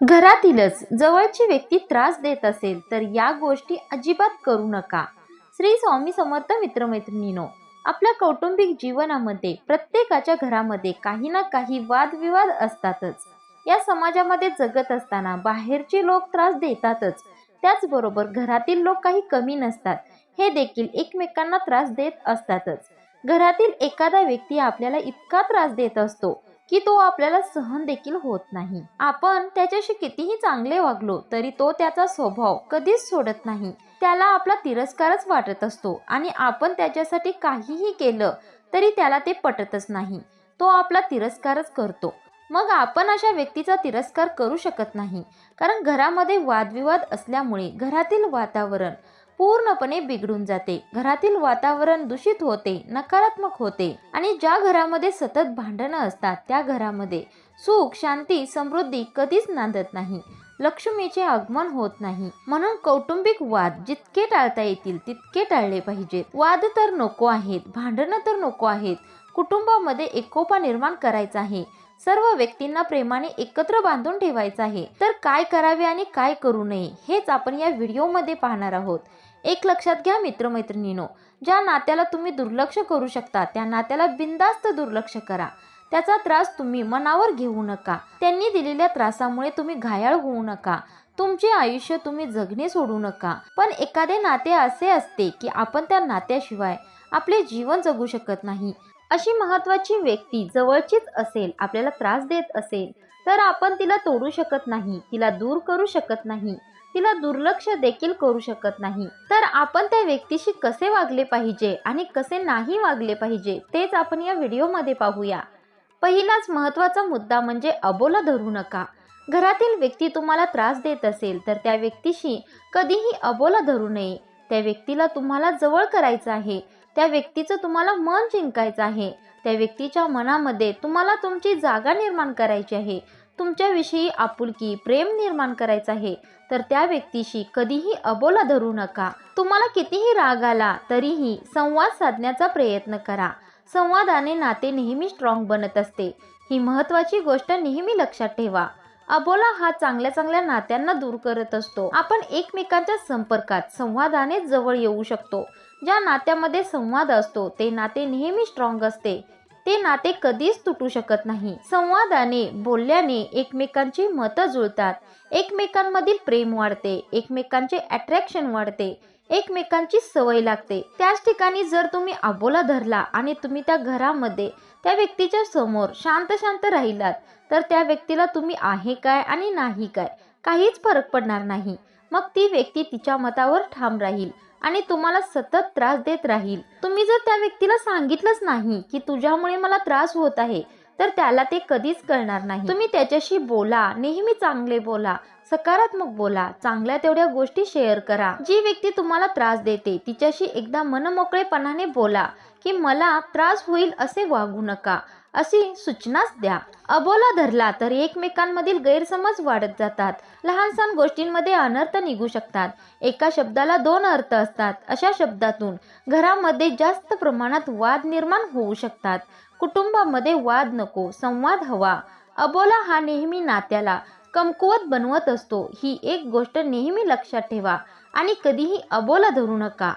घरातीलच जवळची व्यक्ती त्रास देत असेल तर या गोष्टी अजिबात करू नका. श्री स्वामी समर्थ मित्रमैत्रिणीनो आपल्या कौटुंबिक जीवनामध्ये प्रत्येकाच्या घरामध्ये काही ना काही वादविवाद असतातच. या समाजामध्ये जगत असताना बाहेरचे लोक त्रास देतातच. त्याचबरोबर घरातील लोक काही कमी नसतात. हे देखील एकमेकांना त्रास देत असतातच. घरातील एखादा व्यक्ती आपल्याला इतका त्रास देत असतो की तो आपल्याला सहन देखील होत नाही. आपण त्याच्याशी कितीही चांगले वागलो तरी तो त्याचा स्वभाव कधीच सोडत नाही. त्याला आपला तिरस्कारच वाटत असतो आणि आपण त्याच्यासाठी काहीही केलं तरी त्याला ते पटतच नाही. तो आपला तिरस्कारच करतो. मग आपण अशा व्यक्तीचा तिरस्कार करू शकत नाही कारण घरामध्ये वादविवाद असल्यामुळे घरातील वातावरण पूर्णपणे बिघडून जाते. घरातील वातावरण दूषित होते नकारात्मक होते आणि ज्या घरामध्ये सतत भांडणं असतात त्या घरामध्ये सुख शांती समृद्धी कधीच नांदत नाही. लक्ष्मीचे आगमन होत नाही. म्हणून कौटुंबिक वाद जितके टाळता येतील तितके टाळले पाहिजेत वाद तर नको आहेत भांडणं तर नको आहेत. कुटुंबामध्ये एकोपा निर्माण करायचा आहे. सर्व व्यक्तींना प्रेमाने एकत्र बांधून ठेवायचं आहे. तर काय करावे आणि काय करू नये हेच आपण या व्हिडिओमध्ये पाहणार आहोत. एक लक्षात घ्या मित्रमैत्रिणीनो. ज्या नात्याला तुम्ही दुर्लक्ष करू शकता त्या नात्याला बिंदास्त दुर्लक्ष करा. त्याचा त्रास तुम्ही मनावर घेऊ नका. त्यांनी दिलेल्या त्रासामुळे तुम्ही घायाळ होऊ नका. तुमचे आयुष्य तुम्ही जगणे सोडू नका. पण एखादे नाते असे असते की आपण त्या नात्याशिवाय आपले जीवन जगू शकत नाही. अशी महत्वाची व्यक्ती जवळचीच असेल आपल्याला त्रास देत असेल तर आपण तिला तोडू शकत नाही तिला दूर करू शकत नाही. तिला दुर्लक्ष देखील करू शकत नाही. तर आपण त्या व्यक्तीशी कसे वागले पाहिजे आणि कसे नाही वागले पाहिजे तेच आपण या व्हिडिओमध्ये पाहूया. पहिलाच महत्त्वाचा मुद्दा म्हणजे अबोला धरू नका. घरातील व्यक्ती तुम्हाला त्रास देत असेल तर त्या व्यक्तीशी कधीही अबोला धरू नये. त्या व्यक्तीला तुम्हाला जवळ करायचं आहे. त्या व्यक्तीचं तुम्हाला मन जिंकायचं आहे. त्या व्यक्तीच्या मनामध्ये तुम्हाला तुमची जागा निर्माण करायची आहे. तुमच्याविषयी आपुलकी प्रेम निर्माण करायचं आहे. तर त्या व्यक्तीशी कधीही अबोला धरू नका. तुम्हाला कितीही राग आला तरीही संवाद साधण्याचा प्रयत्न करा. संवादाने नाते नेहमी स्ट्रॉंग बनत असते. ही महत्वाची गोष्ट नेहमी लक्षात ठेवा. अबोला हा चांगल्या चांगल्या नात्यांना दूर करत असतो. आपण एकमेकांच्या संपर्कात संवादाने जवळ येऊ शकतो. ज्या नात्यामध्ये संवाद असतो ते नाते नेहमी स्ट्रॉंग असते. ते नाते कधीच तुटू शकत नाही. संवादाने बोलल्याने एकमेकांची मतं जुळतात. एकमेकांमधील प्रेम वाढते एकमेकांचे अट्रॅक्शन वाढते एकमेकांची सवय लागते. त्याच ठिकाणी जर तुम्ही अबोला धरला आणि तुम्ही त्या घरामध्ये त्या व्यक्तीच्या समोर शांत शांत राहिलात तर त्या व्यक्तीला तुम्ही आहे काय आणि नाही काय काहीच फरक पडणार नाही. मग ती व्यक्ती तिच्या मतावर ठाम राहील. आणि तुम्हाला सतत त्रास देत राहील. तुम्ही जर त्या व्यक्तीला सांगितलंच नाही की तुझ्यामुळे मला त्रास होत आहे तर त्याला ते कधीच कळणार नाही. तुम्ही त्याच्याशी बोला नेहमी चांगले बोला सकारात्मक बोला चांगल्या तेवढ्या गोष्टी शेअर करा. जी व्यक्ती तुम्हाला त्रास देते तिच्याशी एकदा मनमोकळेपणाने बोला की मला त्रास होईल असे वागू नका. अशी सूचनाच द्या. अबोला धरला तर एकमेकांमधील गैरसमज वाढत जातात. लहान सहान गोष्टींमध्ये अनर्थ निघू शकतात. एका शब्दाला दोन अर्थ असतात. अशा शब्दातून घरामध्ये जास्त प्रमाणात वाद निर्माण होऊ शकतात. कुटुंबामध्ये वाद नको संवाद हवा. अबोला हा नेहमी नात्याला कमकुवत बनवत असतो. ही एक गोष्ट नेहमी लक्षात ठेवा आणि कधीही अबोला धरू नका.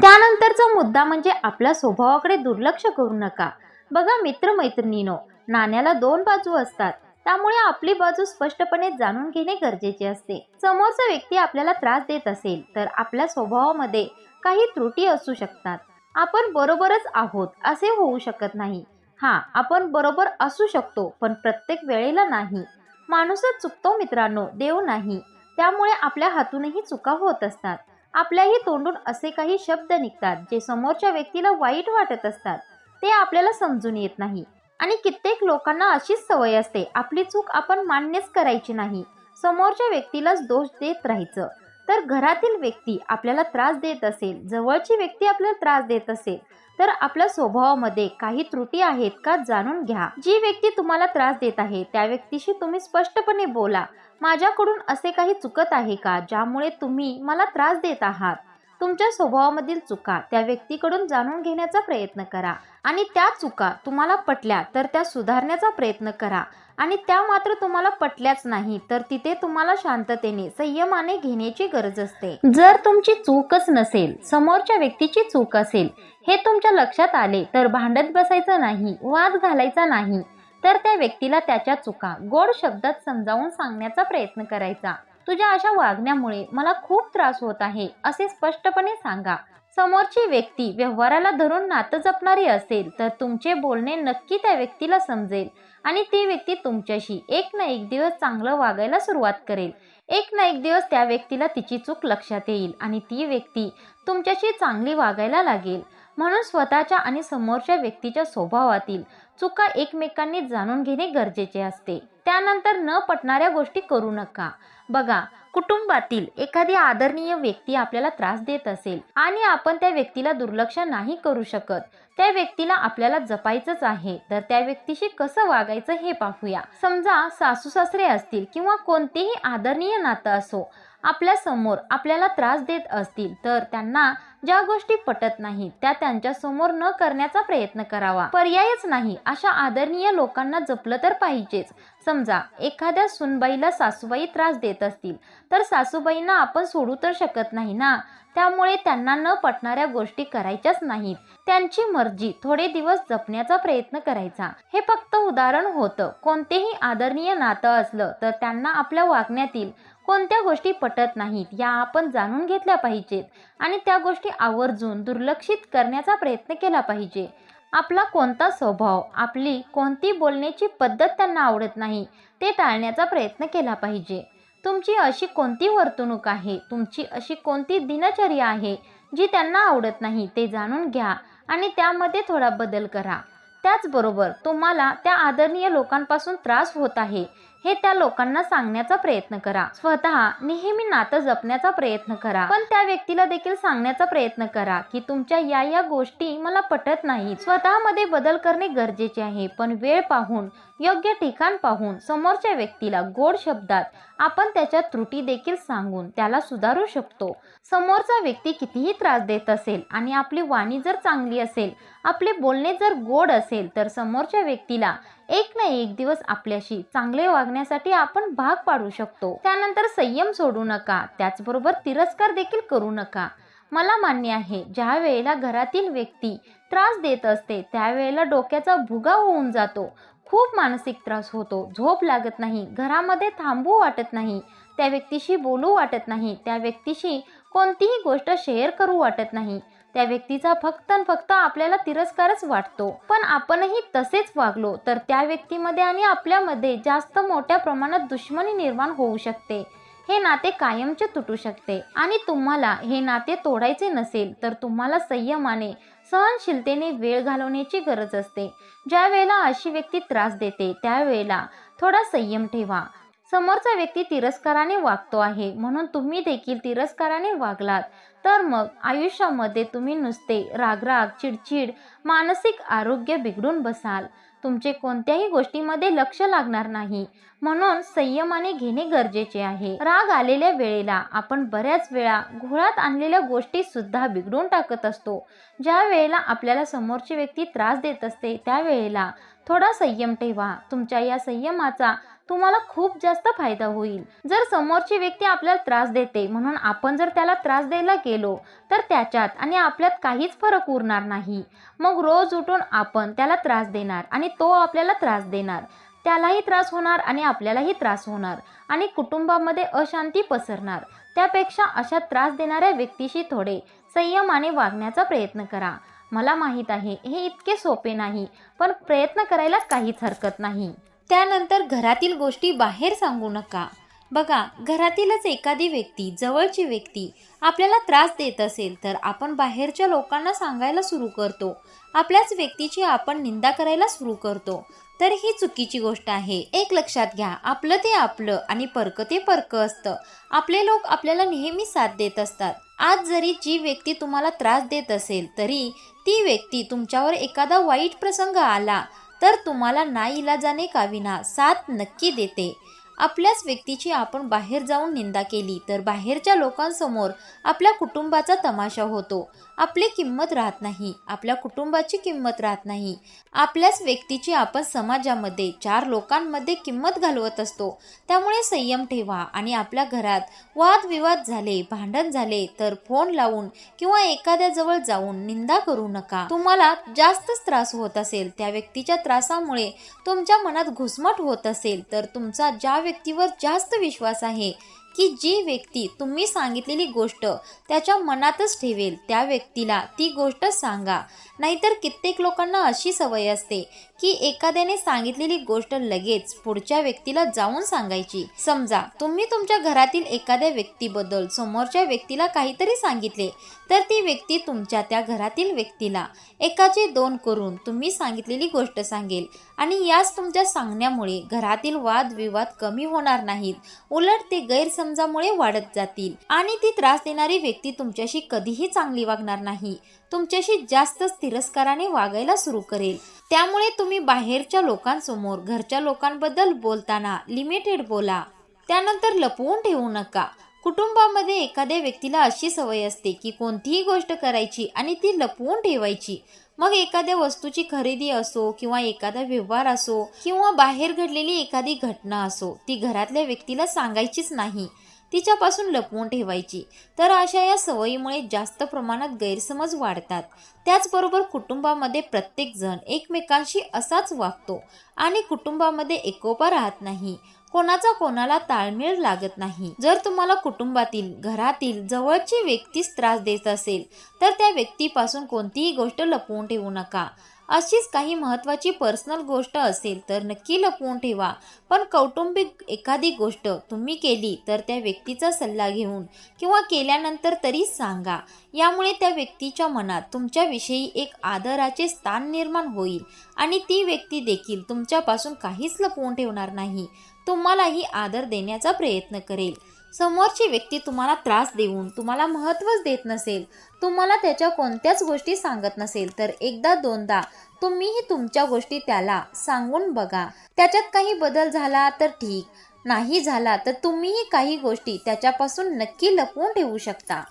त्यानंतरचा मुद्दा म्हणजे आपल्या स्वभावाकडे दुर्लक्ष करू नका. बघा मित्रमैत्रिणीनो नाण्याला दोन बाजू असतात. त्यामुळे आपली बाजू स्पष्टपणे जाणून घेणे गरजेचे असते. समोरचा व्यक्ती आपल्याला त्रास देत असेल तर आपल्या स्वभावामध्ये काही त्रुटी असू शकतात. आपण बरोबरच आहोत असे होऊ शकत नाही. हा आपण बरोबर असू शकतो पण प्रत्येक वेळेला नाही. माणूसच चुकतो मित्रांनो देव नाही. त्यामुळे आपल्या हातूनही चुका होत असतात. आपल्याही तोंडून असे काही शब्द निघतात जे समोरच्या व्यक्तीला वाईट वाटत असतात. ते आपल्याला समजून येत नाही. आणि कित्येक लोकांना अशीच सवय असते आपली चूक आपण मान्यच करायची नाही. समोरच्या व्यक्तीलाच दोष देत राहायचं. तर घरातील व्यक्ती आपल्याला त्रास देत असेल जवळची व्यक्ती आपल्याला त्रास देत असेल तर आपल्या स्वभावामध्ये काही त्रुटी आहेत का जाणून घ्या. जी व्यक्ती तुम्हाला त्रास देत आहे त्या व्यक्तीशी तुम्ही स्पष्टपणे बोला. माझ्याकडून असे काही चुकत आहे का ज्यामुळे तुम्ही मला त्रास देत आहात? तुमच्या स्वभावामधील चुका त्या व्यक्तीकडून जाणून घेण्याचा प्रयत्न करा. आणि त्या चुका तुम्हाला पटल्या तर त्या सुधारण्याचा प्रयत्न करा. आणि त्या मात्र तुम्हाला पटल्याच नाही तर तिथे तुम्हाला शांततेने संयमाने घेण्याची गरज असते. जर तुमची चूकच नसेल समोरच्या व्यक्तीची चूक असेल हे तुमच्या लक्षात आले तर भांडत बसायचं नाही वाद घालायचा नाही तर त्या व्यक्तीला त्याच्या चुका गोड शब्दात समजावून सांगण्याचा प्रयत्न करायचा. तुझ्या अशा वागण्यामुळे मला खूप त्रास होत आहे असे स्पष्टपणे सांगा. समोरची व्यक्ती व्यवहाराला धरून नातं जपणारी असेल तर तुमचे बोलणे नक्की त्या व्यक्तीला समजेल आणि ती व्यक्ती तुमच्याशी एक ना एक दिवस चांगलं वागायला सुरुवात करेल. एक ना एक दिवस त्या व्यक्तीला तिची चूक लक्षात येईल आणि ती व्यक्ती तुमच्याशी चांगली वागायला लागेल. म्हणून स्वतःच्या आणि समोरच्या व्यक्तीच्या स्वभावातील चुका एकमेकांनी जाणून घेणे गरजेचे असते. त्यानंतर न पटणाऱ्या गोष्टी करू नका. बघा कुटुंबातील एखादी आदरणीय व्यक्ती आपल्याला त्रास देत असेल आणि आपण त्या व्यक्तीला दुर्लक्ष नाही करू शकत त्या व्यक्तीला आपल्याला जपायचंच आहे तर त्या व्यक्तीशी कसं वागायचं हे पाहूया. समजा सासू सासरे असतील किंवा कोणतेही आदरणीय नातं असो आपल्यासमोर आपल्याला त्रास देत असतील तर त्यांना ज्या गोष्टी पटत नाहीत त्या त्यांच्यासमोर न करण्याचा प्रयत्न करावा. पर्यायच नाही अशा आदरणीय लोकांना जपलं तर पाहिजेच. समजा एखाद्या सुनबाईला सासूबाई त्रास देत असतील तर सासूबाईंना आपण सोडू तर शकत नाही ना? त्यामुळे त्यांना न पटणाऱ्या गोष्टी करायच्याच नाहीत. त्यांची मर्जी थोडे दिवस जपण्याचा प्रयत्न करायचा. हे फक्त उदाहरण होतं. कोणतेही आदरणीय नातं असलं तर त्यांना आपल्या वागण्यातील कोणत्या गोष्टी पटत नाहीत या आपण जाणून घेतल्या पाहिजेत आणि त्या गोष्टी आवर्जून दुर्लक्षित करण्याचा प्रयत्न केला पाहिजे. आपला कोणता स्वभाव आपली कोणती बोलण्याची पद्धत त्यांना आवडत नाही ते टाळण्याचा प्रयत्न केला पाहिजे. तुमची अशी कोणती वर्तणूक आहे तुमची अशी कोणती दिनचर्या आहे जी त्यांना आवडत नाही ते जाणून घ्या आणि त्यामध्ये थोडा बदल करा. त्याचबरोबर तुम्हाला त्या आदरणीय लोकांपासून त्रास होत आहे हे त्या लोकांना सांगण्याचा प्रयत्न करा. स्वतः नेहमी नातं जपण्याचा प्रयत्न करा. पण त्या व्यक्तीला देखील सांगण्याचा प्रयत्न करा की तुमच्या या या गोष्टी मला पटत नाही स्वतःमध्ये बदल करणे गरजेचे आहे. पण वेळ पाहून योग्य ठिकाण पाहून समोरच्या व्यक्तीला गोड शब्दात आपण त्याच्या त्रुटी देखील सांगून त्याला सुधारू शकतो. समोरचा व्यक्ती कितीही त्रास देत असेल आणि आपली वाणी जर चांगली असेल आपले बोलणे जर गोड असेल तर समोरच्या व्यक्तीला एक ना एक दिवस आपल्याशी चांगले वागण्यासाठी आपण भाग पाडू शकतो. त्यानंतर संयम सोडू नका त्याचबरोबर तिरस्कार देखील करू नका. मला मान्य आहे ज्या वेळेला घरातील व्यक्ती त्रास देत असते त्यावेळेला डोक्याचा भुगा होऊन जातो. खूप मानसिक त्रास होतो. झोप लागत नाही घरामध्ये थांबू वाटत नाही त्या व्यक्तीशी बोलू वाटत नाही त्या व्यक्तीशी कोणतीही गोष्ट शेअर करू वाटत नाही. त्या व्यक्तीचा फक्त फक्त आपल्याला तिरस्कारच वाटतो. पण आपणही तसेच वागलो तर त्या व्यक्तीमध्ये आणि आपल्यामध्ये जास्त मोठ्या प्रमाणात दुश्मनी निर्माण होऊ शकते. हे नाते कायमचे तुटू शकते. आणि तुम्हाला हे नाते तोडायचे नसेल तर तुम्हाला संयमाने सहनशीलतेने वेळ घालवण्याची गरज असते. ज्या वेळेला अशी व्यक्ती त्रास देते त्यावेळेला थोडा संयम ठेवा. समोरचा व्यक्ती तिरस्काराने वागतो आहे म्हणून तुम्ही देखील तिरस्काराने वागलात. तर मग आयुष्यामध्ये तुम्ही नुसते रागराग चिडचिड मानसिक आरोग्य बिघडून बसाल. तुमचे कोणत्याही गोष्टीमध्ये लक्ष लागणार नाही. म्हणून संयमाने घेणे गरजेचे आहे. राग आलेल्या वेळेला आपण बऱ्याच वेळा घोळात आणलेल्या गोष्टी सुद्धा बिघडून टाकत असतो. ज्या वेळेला आपल्याला समोरची व्यक्ती त्रास देत असते त्यावेळेला थोडा संयम ठेवा. तुमच्या या संयमाचा तुम्हाला खूप जास्त फायदा होईल. जर समोरची व्यक्ती आपल्याला त्रास देते म्हणून आपण जर त्याला त्रास द्यायला गेलो तर त्याच्यात आणि आपल्यात काहीच फरक उरणार नाही. मग रोज उठून आपण त्याला त्रास देणार आणि तो आपल्याला त्रास देणार. त्यालाही त्रास होणार आणि आपल्यालाही त्रास होणार आणि कुटुंबामध्ये अशांती पसरणार. त्यापेक्षा अशा त्रास देणाऱ्या व्यक्तीशी थोडे संयमाने वागण्याचा प्रयत्न करा. मला माहीत आहे हे इतके सोपे नाही पण प्रयत्न करायला काहीच हरकत नाही. त्यानंतर घरातील गोष्टी बाहेर सांगू नका. बघा घरातीलच एखादी व्यक्ती जवळची व्यक्ती आपल्याला त्रास देत असेल तर आपण बाहेरच्या लोकांना सांगायला सुरू करतो. आपल्याच व्यक्तीची आपण निंदा करायला सुरू करतो. तर ही चुकीची गोष्ट आहे. एक लक्षात घ्या आपलं ते आपलं आणि परक ते परक असतं. आपले लोक आपल्याला नेहमी साथ देत असतात. आज जरी जी व्यक्ती तुम्हाला त्रास देत असेल तरी ती व्यक्ती तुमच्यावर एखादा वाईट प्रसंग आला तर तुम्हाला नाईलाजाने का विना साथ नक्की देते. आपल्याच व्यक्तीची आपण बाहेर जाऊन निंदा केली तर बाहेरच्या लोकांसमोर आपल्या कुटुंबाचा तमाशा होतो. आपली किंमत राहत नाही आपल्या कुटुंबाची किंमत राहत नाही. आपल्याच व्यक्तीची आपण समाजामध्ये चार लोकांमध्ये किंमत घालवत असतो. त्यामुळे संयम ठेवा आणि आपल्या घरात वादविवाद झाले भांडण झाले तर फोन लावून किंवा एखाद्या जवळ जाऊन निंदा करू नका. तुम्हाला जास्तच त्रास होत असेल त्या व्यक्तीच्या त्रासामुळे तुमच्या मनात घुसमट होत असेल तर तुमचा ज्या व्यक्तीवर जास्त विश्वास आहे की जी व्यक्ती तुम्ही सांगितलेली गोष्ट त्याच्या मनातच ठेवेल त्या व्यक्तीला ती गोष्ट सांगा. नाहीतर कित्येक लोकांना अशी सवय असते की एखाद्याने सांगितलेली गोष्ट लगेच पुढच्या व्यक्तीला जाऊन सांगायची. समजा तुम्ही तुमच्या घरातील एखाद्या व्यक्तीबद्दल समोरच्या व्यक्तीला काहीतरी सांगितले तर ती व्यक्ती तुमच्या त्या घरातील व्यक्तीला एकाचे दोन करून तुम्ही सांगितलेली गोष्ट सांगेल आणि याच तुमच्या सांगण्यामुळे घरातील वादविवाद कमी होणार नाहीत. उलट ते गैरसमजामुळे वाढत जातील. आणि ती त्रास देणारी व्यक्ती तुमच्याशी कधीही चांगली वागणार नाही. तुमच्याशी जास्तच तिरस्काराने वागायला सुरू करेल. त्यामुळे तुम्ही बाहेरच्या लोकांसमोर घरच्या लोकांबद्दल बोलताना लिमिटेड बोला. त्यानंतर लपवून ठेवू नका. कुटुंबामध्ये एखाद्या व्यक्तीला अशी सवय असते की कोणतीही गोष्ट करायची आणि ती लपवून ठेवायची. मग एखाद्या वस्तूची खरेदी असो किंवा एखादा व्यवहार असो किंवा बाहेर घडलेली एखादी घटना असो ती घरातल्या व्यक्तीला सांगायचीच नाही. तिच्यापासून लपवून ठेवायची. तर अशा या सवयीमुळे जास्त प्रमाणात गैरसमज वाढतात. त्याचबरोबर कुटुंबामध्ये प्रत्येकजण एकमेकांशी असाच वागतो आणि कुटुंबामध्ये एकोपा राहत नाही. कोणाचा कोणाला ताळमेळ लागत नाही. जर तुम्हाला कुटुंबातील घरातील जवळची व्यक्तीच त्रास देत असेल तर त्या व्यक्तीपासून कोणतीही गोष्ट लपवून ठेवू नका. अशीच काही महत्त्वाची पर्सनल गोष्ट असेल तर नक्की लपवून ठेवा. पण कौटुंबिक एखादी गोष्ट तुम्ही केली तर त्या व्यक्तीचा सल्ला घेऊन किंवा केल्यानंतर तरी सांगा. यामुळे त्या व्यक्तीच्या मनात तुमच्याविषयी एक आदराचे स्थान निर्माण होईल आणि ती व्यक्ती देखील तुमच्यापासून काहीच लपवून ठेवणार नाही. तुम्हालाही आदर देण्याचा प्रयत्न करेल. समोरची व्यक्ती तुम्हाला त्रास देऊन तुम्हाला महत्त्वच देत नसेल तुम्हाला त्याच्या कोणत्याच गोष्टी सांगत नसेल तर एकदा दोनदा तुम्हीही तुमच्या गोष्टी त्याला सांगून बघा. त्याच्यात काही बदल झाला तर ठीक नाही झाला तर तुम्हीही काही गोष्टी त्याच्यापासून नक्की लपवून ठेवू शकता.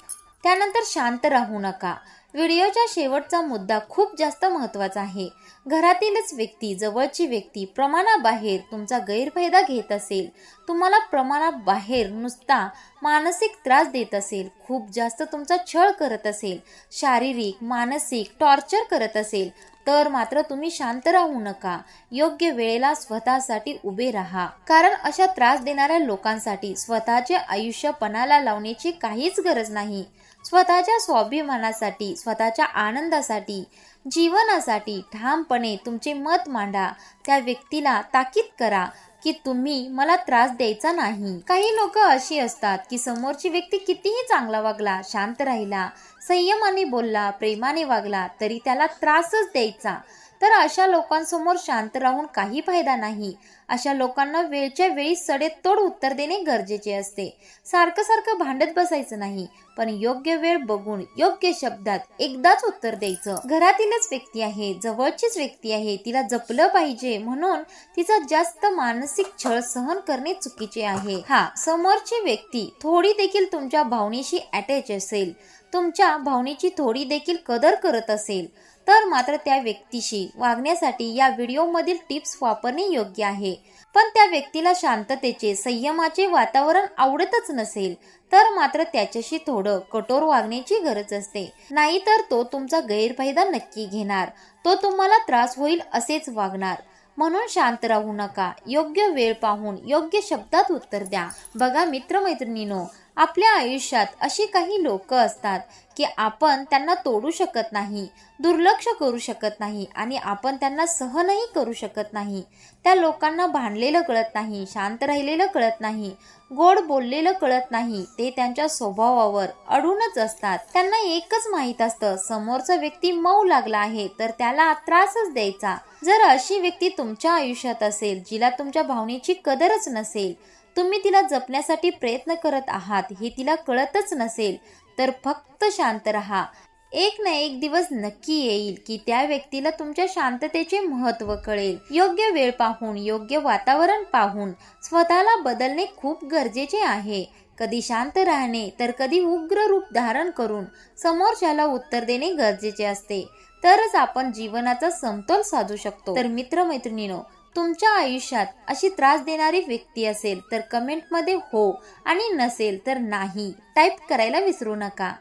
त्यानंतर शांत राहू नका. व्हिडिओच्या शेवटचा मुद्दा खूप जास्त महत्त्वाचा आहे. घरातीलच व्यक्ती जवळची व्यक्ती प्रमाणाबाहेर तुमचा गैरफायदा घेत असेल तुम्हाला प्रमाणाबाहेर नुसता मानसिक त्रास देत असेल खूप जास्त तुमचा छळ करत असेल शारीरिक मानसिक टॉर्चर करत असेल तर मात्र तुम्ही शांत राहू नका. योग्य वेळेला स्वतःसाठी उभे राहा. कारण अशा त्रास देणाऱ्या लोकांसाठी स्वतःचे आयुष्य पणाला लावण्याची काहीच गरज नाही. स्वतःच्या स्वाभिमानासाठी स्वतःच्या आनंदासाठी जीवनासाठी ठामपणे तुमचे मत मांडा. त्या व्यक्तीला ताकीद करा की तुम्ही मला त्रास द्यायचा नाही. काही लोक अशी असतात की समोरची व्यक्ती कितीही चांगला वागला शांत राहिला संयमाने बोलला प्रेमाने वागला तरी त्याला त्रासच द्यायचा. तर अशा लोकांसमोर शांत राहून काही फायदा नाही. अशा लोकांना वेळच्या वेळी सडेतोड उत्तर देणे गरजेचे असते. सारखं सारखं भांडत बसायचं नाही पण योग्य वेळ बघून योग्य शब्दात एकदाच उत्तर द्यायचं. घरातीलच व्यक्ती आहे जवळचीच व्यक्ती आहे तिला जपलं पाहिजे म्हणून तिचा जास्त मानसिक छळ सहन करणे चुकीचे आहे. हा समोरची व्यक्ती थोडी देखील तुमच्या भावनेशी अटॅच असेल. तुमच्या भावनेची थोडी देखील कदर करत असेल तर मात्र त्या व्यक्तीशी वागण्यासाठी या व्हिडिओमधील टिप्स वापरणे योग्य आहे. पण त्या व्यक्तीला शांततेचे संयमाचे वातावरण आवडतच नसेल तर मात्र त्याच्याशी थोडं कठोर वागण्याची गरज असते. नाहीतर तो तुमचा गैरफायदा नक्की घेणार. तो तुम्हाला त्रास होईल असेच वागणार. म्हणून शांत राहू नका. योग्य वेळ पाहून योग्य शब्दात उत्तर द्या. बघा मित्रमैत्रिणीनो आपल्या आयुष्यात अशी काही लोक असतात की आपण त्यांना तोडू शकत नाही दुर्लक्ष करू शकत नाही आणि आपण त्यांना सहनही करू शकत नाही. त्या लोकांना भांडलेलं कळत नाही शांत राहिलेलं कळत नाही गोड बोललेलं कळत नाही. ते त्यांच्या स्वभावावर अडूनच असतात. त्यांना एकच माहीत असतं समोरचा व्यक्ती मऊ लागला आहे तर त्याला त्रासच द्यायचा. जर अशी व्यक्ती तुमच्या आयुष्यात असेल जिला तुमच्या भावनेची कदरच नसेल तुम्ही तिला जपण्यासाठी प्रयत्न करत आहात हे तिला कळतच नसेल तर फक्त शांत राहा. एक ना एक दिवस नक्की येईल की त्या व्यक्तीला तुमच्या शांततेचे महत्त्व कळेल. योग्य वेळ पाहून योग्य वातावरण पाहून स्वतःला बदलणे खूप गरजेचे आहे. कधी शांत राहणे तर कधी उग्र रूप धारण करून समोरच्याला उत्तर देणे गरजेचे असते. तरच आपण जीवनाचा समतोल साधू शकतो. तर मित्रमैत्रिणीनो तुमच्या आयुष्यात अशी त्रास देणारी व्यक्ती असेल तर कमेंटमध्ये हो आणि नसेल तर नाही. टाईप करायला विसरू नका.